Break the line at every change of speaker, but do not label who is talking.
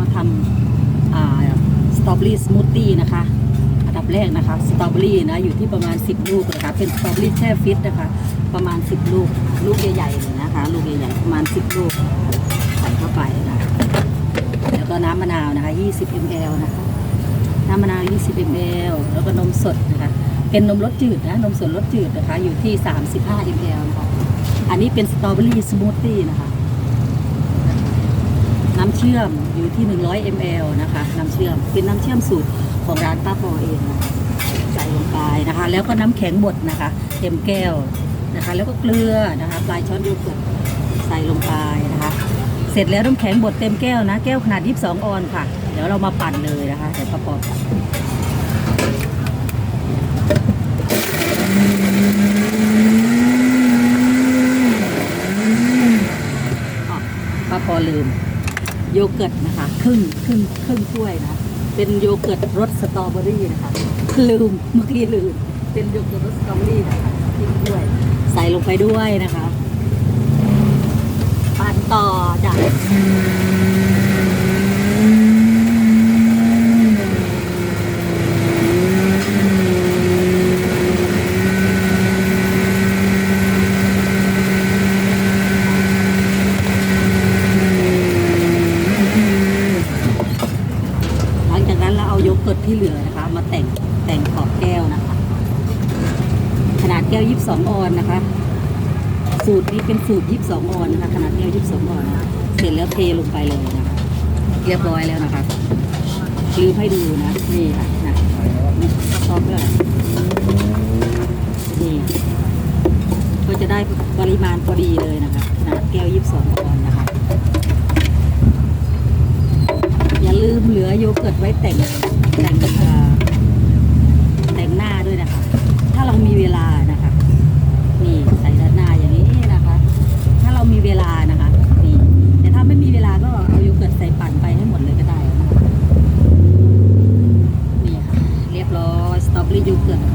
มาทำสตรอเบอรี่สมูทตี้นะคะ อันดับแรกนะคะสตรอเบอรี่นะอยู่ที่ประมาณ 10 ลูกนะคะ เป็นสตรอเบอรี่แช่ฟิตนะคะ ประมาณ 10 ลูก ลูกใหญ่ๆเลยนะคะ ลูกใหญ่ๆประมาณ 10 ลูกใส่เข้าไปนะแล้วก็น้ำมะนาวนะคะ 20 ml นะคะ น้ำมะนาว 20 ml แล้วก็นมสดนะคะ เป็นนมรสจืดนะ นมสดรสจืดนะคะ อยู่ที่ 35 ml นะคะ อันนี้เป็นสตรอเบอรี่สมูทตี้นะคะ น้ำเชื่อมอยู่ที่ 100 ml นะคะ น้ำเชื่อมเป็นน้ำเชื่อมสูตรของร้านป้าปอเองใส่ลงไปนะคะ แล้วก็น้ำแข็งบดนะคะเต็มแก้วนะคะ แล้วก็เกลือนะคะปลายช้อนโยเกิร์ตใส่ลงไปนะคะ เสร็จแล้วน้ำแข็งบดเต็มแก้วนะ แก้วขนาด 22 ออนค่ะ เดี๋ยวเรามาปั่นเลยนะคะเดี๋ยวป้าปอปั่นอ๋อป้าปอลืม โยเกิร์ตนะคะครึ่งครึ่งครึ่งถ้วยนะ เป็นโยเกิร์ตรสสตรอเบอรี่นะคะลืมเมื่อกี้ลืมเป็นโยเกิร์ตรสสตรอเบอรี่นะคะครึ่งถ้วย ใส่ลงไปด้วยนะคะปั่นต่อจ้ะหลังจากนั้น เกิร์ตที่เหลือนะคะ มาแต่งแต่งขอบแก้วนะคะ ขนาดแก้ว22ออนนะคะ สูตรนี้เป็นสูตร22ออนนะคะ ขนาดแก้ว22ออนนะเสร็จแล้วเทลงไปเลยนะคะ เรียบร้อยแล้วนะคะลืมให้ดูนะนี่ค่ะนะนี่ซอฟเลยนี่ก็จะได้ปริมาณพอดีเลยนะคะขนาดแก้ว22ออนนะคะ อย่าลืมเหลือโยเกิร์ตไว้แต่ง แต่งแต่งหน้าด้วยนะคะ ถ้าเรามีเวลานะคะ นี่ใส่ด้านหน้าอย่างนี้นะคะ ถ้าเรามีเวลานะคะนี่แต่ถ้าไม่มีเวลาก็เอาโยเกิร์ตใส่ปั่นไปให้หมดเลยก็ได้นะคะนี่ค่ะเรียบร้อยสตรอเบอรี่โยเกิร์ต